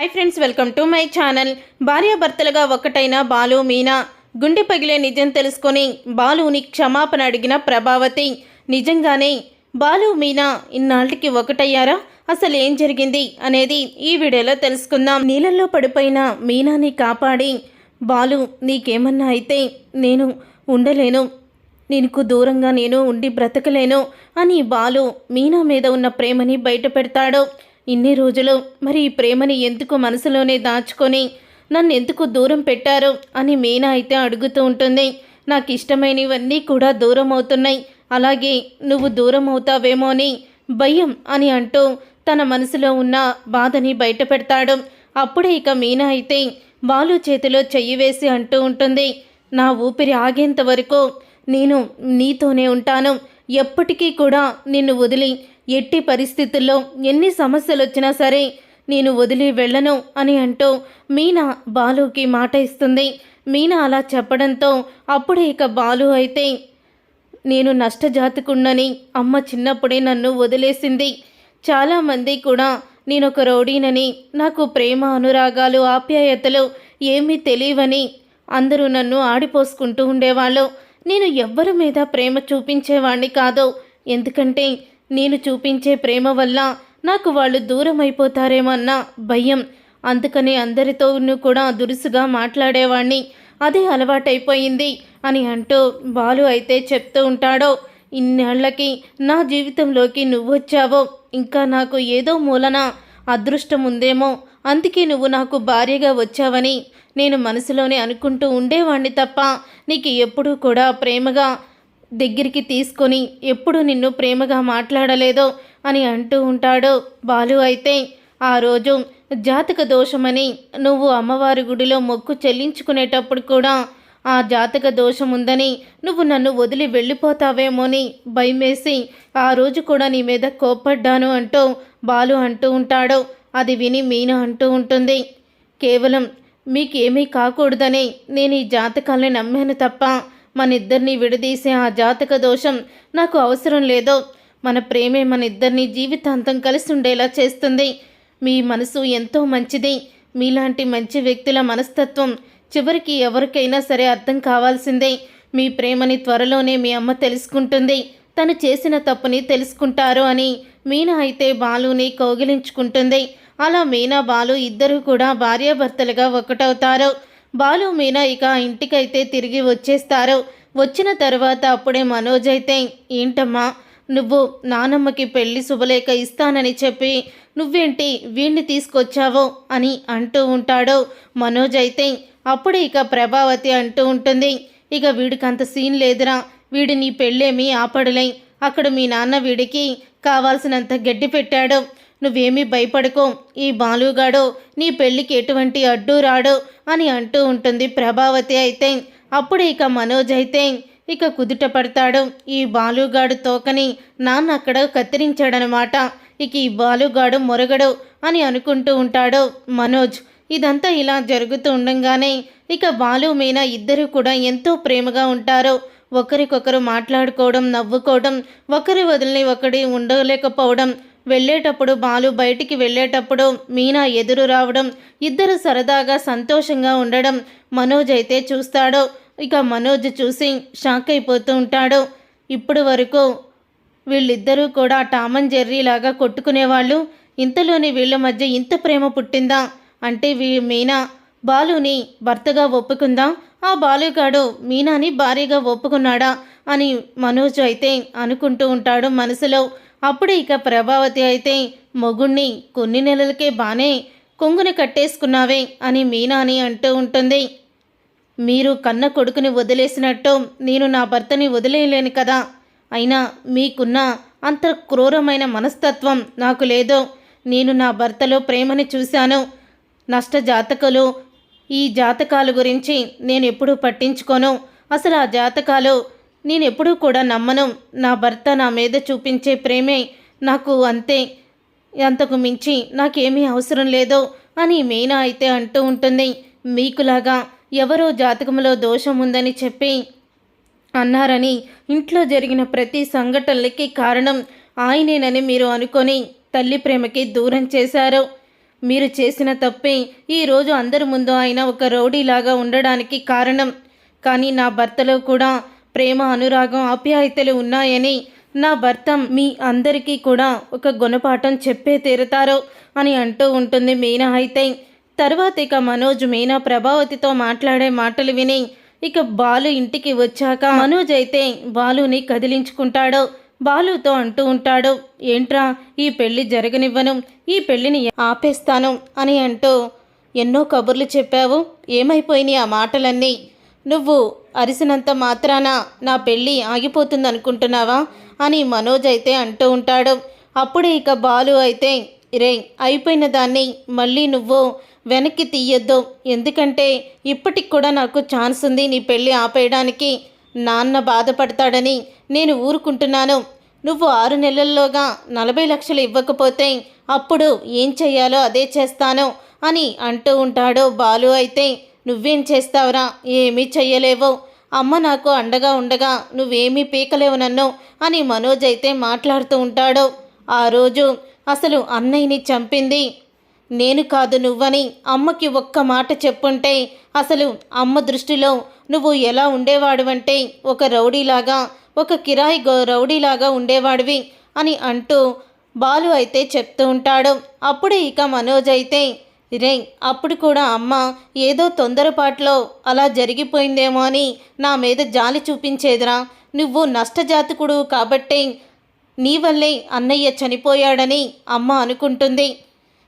Hi friends welcome to my channel భార్యాభర్తలుగా ఒక్కటైన బాలు మీనా. గుండె పగిలే నిజం తెలుసుకొని బాలుని క్షమాపణ అడిగిన ప్రభావతి. నిజంగానే బాలు మీనా ఇన్నాళ్ళకి ఒకటయ్యారా? అసలు ఏం జరిగింది అనేది ఈ వీడియోలో తెలుసుకుందాం. నీళ్ళల్లో పడిపోయిన మీనాని కాపాడి బాలు నీకేమన్నా అయితే నేను ఉండలేను. నీకు దూరంగా నేను ఉండి బ్రతకలేను అని బాలు మీనా మీద ఉన్న ప్రేమని బయట పెడతాడు ఇన్ని రోజులు మరి ఈ ప్రేమని ఎందుకు మనసులోనే దాచుకొని నన్ను ఎందుకు దూరం పెట్టారు అని మీనా అయితే అడుగుతూ ఉంటుంది. నాకు ఇష్టమైనవన్నీ కూడా దూరం అవుతున్నాయి. అలాగే నువ్వు దూరం అవుతావేమో అని భయం అని అంటూ తన మనసులో ఉన్న బాధని బయట పెడతాడు అప్పుడే ఇక మీనా అయితే బాలు చేతిలో చెయ్యి వేసి అంటూ ఉంటుంది. నా ఊపిరి ఆగేంత వరకు నేను నీతోనే ఉంటాను. ఎప్పటికీ కూడా నిన్ను వదిలి ఎట్టి పరిస్థితుల్లో ఎన్ని సమస్యలు వచ్చినా సరే నేను వదిలి వెళ్ళను అని అంటూ మీనా బాలుకి మాట ఇస్తుంది మీనా అలా చెప్పడంతో అప్పుడే ఇక బాలు అయితే నేను నష్టజాతకుండని అమ్మ చిన్నప్పుడే నన్ను వదిలేసింది. చాలామంది కూడా నేను ఒక రౌడీనని నాకు ప్రేమ అనురాగాలు ఆప్యాయతలు ఏమీ తెలియవని అందరూ నన్ను ఆడిపోసుకుంటూ ఉండేవాళ్ళు. నేను ఎవ్వరి మీద ప్రేమ చూపించేవాణ్ణి కాదు. ఎందుకంటే నేను చూపించే ప్రేమ వల్ల నాకు వాళ్ళు దూరం అయిపోతారేమన్న భయం. అందుకనే అందరితోనూ కూడా దురుసుగా మాట్లాడేవాణ్ణి. అదే అలవాటైపోయింది అని అంటూ బాలు అయితే చెప్తూ ఉంటాడో. ఇన్నేళ్ళకి నా జీవితంలోకి నువ్వొచ్చావో. ఇంకా నాకు ఏదో మూలన అదృష్టం ఉందేమో అందుకే నువ్వు నాకు భార్యగా వచ్చావని నేను మనసులోనే అనుకుంటూ ఉండేవాణ్ణి తప్ప నీకు ఎప్పుడూ కూడా ప్రేమగా దగ్గరికి తీసుకొని ఎప్పుడు నిన్ను ప్రేమగా మాట్లాడలేదో అని అంటూ ఉంటాడు బాలు అయితే. ఆ రోజు జాతక దోషమని నువ్వు అమ్మవారి గుడిలో మొక్కు చెల్లించుకునేటప్పుడు కూడా ఆ జాతక దోషం ఉందని నువ్వు నన్ను వదిలి వెళ్ళిపోతావేమోని భయమేసి ఆ రోజు కూడా నీ మీద కోప్పడ్డాను అంటూ బాలు అంటూ ఉంటాడు. అది విని మీనా అంటూ ఉంటుంది. కేవలం మీకేమీ కాకూడదని నేను ఈ జాతకాల్ని నమ్మాను తప్ప మన ఇద్దరిని విడదీసే ఆ జాతక దోషం నాకు అవసరం లేదో. మన ప్రేమే మన ఇద్దరిని జీవితాంతం కలిసి ఉండేలా చేస్తుంది. మీ మనసు ఎంతో మంచిది. మీలాంటి మంచి వ్యక్తుల మనస్తత్వం చివరికి ఎవరికైనా సరే అర్థం కావాల్సిందే. మీ ప్రేమని త్వరలోనే మీ అమ్మ తెలుసుకుంటుంది. తను చేసిన తప్పుని తెలుసుకుంటారు అని మీనా అయితే బాలుని కౌగిలించుకుంటుంది. అలా మీనా బాలు ఇద్దరు కూడా భార్యాభర్తలుగా ఒకటవుతారు. బాలు మీనా ఇక ఇంటికైతే తిరిగి వచ్చేస్తారు. వచ్చిన తర్వాత అప్పుడే మనోజ్ అయితే ఏంటమ్మా నువ్వు నానమ్మకి పెళ్ళి శుభలేఖ ఇస్తానని చెప్పి నువ్వేంటి వీణ్ణి తీసుకొచ్చావో? అని అంటూ ఉంటాడు మనోజ్ అయితే. అప్పుడు ఇక ప్రభావతి అంటూ ఉంటుంది ఇక వీడికి అంత సీన్ లేదురా వీడి నీ పెళ్ళేమీ ఆపడలే. అక్కడ మీ నాన్న వీడికి కావాల్సినంత గడ్డి పెట్టాడు. నువ్వేమీ భయపడకో. ఈ బాలుగాడు నీ పెళ్ళికి ఎటువంటి అడ్డు రాడు అని అంటూ ఉంటుంది ప్రభావతి అయితే. అప్పుడు ఇక మనోజ్ అయితే ఇక కుదుట పడతాడు. ఈ బాలుగాడు తోకని నాన్న అక్కడ కత్తిరించాడనమాట. ఇక ఈ బాలుగాడు మొరగడు అని అనుకుంటూ ఉంటాడు మనోజ్. ఇదంతా ఇలా జరుగుతూ ఉండంగానే ఇక బాలు మీనా ఇద్దరు కూడా ఎంతో ప్రేమగా ఉంటారు. ఒకరికొకరు మాట్లాడుకోవడం నవ్వుకోవడం ఒకరి వదిలిని ఒకటి ఉండలేకపోవడం వెళ్ళేటప్పుడు బాలు బయటికి వెళ్ళేటప్పుడు మీనా ఎదురు రావడం ఇద్దరు సరదాగా సంతోషంగా ఉండడం మనోజ్ అయితే చూస్తాడు. ఇక మనోజ్ చూసి షాక్ అయిపోతూ ఉంటాడు. ఇప్పుడు వరకు వీళ్ళిద్దరూ కూడా టామన్ జెర్రీ లాగా కొట్టుకునేవాళ్ళు. ఇంతలోని వీళ్ళ మధ్య ఇంత ప్రేమ పుట్టిందా? అంటే వీ మీనా బాలుని భర్తగా ఒప్పుకుందా? ఆ బాలుగాడు మీనాని భారీగా ఒప్పుకున్నాడా? అని మనోజ్ అయితే అనుకుంటూ ఉంటాడు మనసులో. అప్పుడు ఇక ప్రభావతి అయితే మొగుణ్ణి కొన్ని నెలలకే బానే కొంగుని కట్టేసుకున్నావే అని మీనాని అంటూ ఉంటుంది. మీరు కన్న కొడుకుని వదిలేసినట్టు నేను నా భర్తని వదిలేయలేను కదా. అయినా మీకున్న అంత క్రూరమైన మనస్తత్వం నాకు లేదు. నేను నా భర్తలో ప్రేమని చూశాను. నష్ట జాతకులు ఈ జాతకాల గురించి నేను ఎప్పుడూ పట్టించుకోను. అసలు ఆ జాతకాలు నేను ఎప్పుడూ కూడా నమ్మను. నా భర్త నా మీద చూపించే ప్రేమే నాకు అంతే. అంతకు మించి నాకేమీ అవసరం లేదో అని మీనా అయితే అంటూ ఉంటుంది. మీకులాగా ఎవరో జాతకంలో దోషం ఉందని చెప్పి అన్నారని ఇంట్లో జరిగిన ప్రతి సంఘటనలకి కారణం ఆయనేనని మీరు అనుకొని తల్లి ప్రేమకి దూరం చేశారు. మీరు చేసిన తప్పే ఈరోజు అందరి ముందు ఆయన ఒక రౌడీలాగా ఉండడానికి కారణం. కానీ నా భర్తలో కూడా ప్రేమ అనురాగం ఆప్యాయతలు ఉన్నాయని నా భర్త మీ అందరికీ కూడా ఒక గుణపాఠం చెప్పే తీరుతారు అని అంటూ ఉంటుంది మీనా అయితే. తర్వాత ఇక మనోజ్ మీనా ప్రభావతితో మాట్లాడే మాటలు విని ఇక బాలు ఇంటికి వచ్చాక మనోజ్ అయితే బాలుని కదిలించుకుంటాడు. బాలుతో అంటూ ఉంటాడు ఏంట్రా ఈ పెళ్ళి జరగనివ్వను ఈ పెళ్ళిని ఆపేస్తాను అని అంటూ ఎన్నో కబుర్లు చెప్పావు. ఏమైపోయినాయి ఆ మాటలన్నీ? నువ్వు అరిసినంత మాత్రాన నా పెళ్ళి ఆగిపోతుంది అనుకుంటున్నావా అని మనోజ్ అయితే అంటూ ఉంటాడు. అప్పుడు ఇక బాలు అయితే రే అయిపోయిన దాన్ని మళ్ళీ నువ్వు వెనక్కి తీయొద్దు. ఎందుకంటే ఇప్పటికి కూడా నాకు ఛాన్స్ ఉంది నీ పెళ్ళి ఆపేయడానికి. నాన్న బాధపడతాడని నేను ఊరుకుంటున్నాను. నువ్వు ఆరు నెలల్లోగా నలభై లక్షలు ఇవ్వకపోతే అప్పుడు ఏం చెయ్యాలో అదే చేస్తాను అని అంటూ ఉంటాడు బాలు అయితే. నువ్వేం చేస్తావురా? ఏమీ చెయ్యలేవు. అమ్మ నాకు అండగా ఉండగా నువ్వేమీ పీకలేవు నన్ను అని మనోజ్ అయితే మాట్లాడుతూ ఉంటాడు. ఆ రోజు అసలు అన్నయ్యని చంపింది. నేను కాదు నువ్వని అమ్మకి ఒక్క మాట చెప్పుంటే అసలు అమ్మ దృష్టిలో నువ్వు ఎలా ఉండేవాడివంటే ఒక రౌడీలాగా ఒక కిరాయి గో రౌడీలాగా ఉండేవాడివి అని అంటూ బాలు అయితే చెప్తూ ఉంటాడు. అప్పుడే ఇక మనోజ్ అయితే రే అప్పుడు కూడా అమ్మ ఏదో తొందరపాట్లో అలా జరిగిపోయిందేమో అని నా మీద జాలి చూపించేదిరా. నువ్వు నష్టజాతకుడు కాబట్టే నీ వల్లే అన్నయ్య చనిపోయాడని అమ్మ అనుకుంటుంది.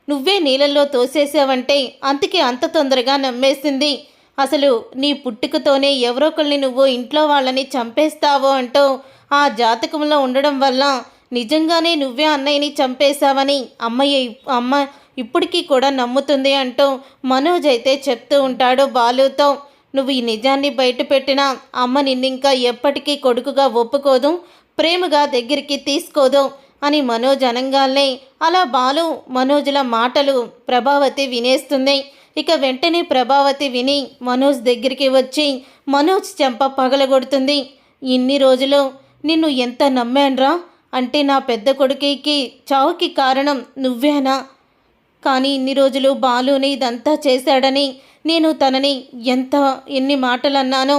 నువ్వే నీళ్ళల్లో తోసేసావంటే అంతకి అంత తొందరగా నమ్మేసింది. అసలు నీ పుట్టుకతోనే ఎవరో ఒకరిని నువ్వు ఇంట్లో వాళ్ళని చంపేస్తావో అంటూ ఆ జాతకంలో ఉండడం వల్ల నిజంగానే నువ్వే అన్నయ్యని చంపేశావని అమ్మయ్య అమ్మ ఇప్పటికీ కూడా నమ్ముతుంది అంటూ మనోజ్ అయితే చెప్తూ ఉంటాడు బాలుతో. నువ్వు ఈ నిజాన్ని బయటపెట్టినా అమ్మ నిన్నింకా ఎప్పటికీ కొడుకుగా ఒప్పుకోదు ప్రేమగా దగ్గరికి తీసుకోదు అని మనోజ్ అనంగాల్నే. అలా బాలు మనోజుల మాటలు ప్రభావతి వినేస్తుంది. ఇక వెంటనే ప్రభావతి విని మనోజ్ దగ్గరికి వచ్చి మనోజ్ చెంప పగలగొడుతుంది. ఇన్ని రోజులు నిన్ను ఎంత నమ్మాన్రా? అంటే నా పెద్ద కొడుకుకి చావుకి కారణం నువ్వేనా? కానీ ఇన్ని రోజులు బాలుని ఇదంతా చేశాడని నేను తనని ఎంత ఎన్ని మాటలు అన్నానో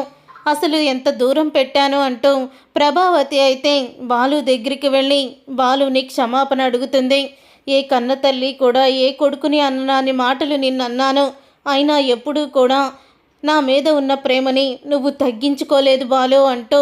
అసలు ఎంత దూరం పెట్టాను అంటూ ప్రభావతి అయితే బాలు దగ్గరికి వెళ్ళి బాలుని క్షమాపణ అడుగుతుంది. ఏ కన్న తల్లి కూడా ఏ కొడుకుని అన్నాని మాటలు నిన్నన్నాను. అయినా ఎప్పుడూ కూడా నా మీద ఉన్న ప్రేమని నువ్వు తగ్గించుకోలేదు బాలు అంటూ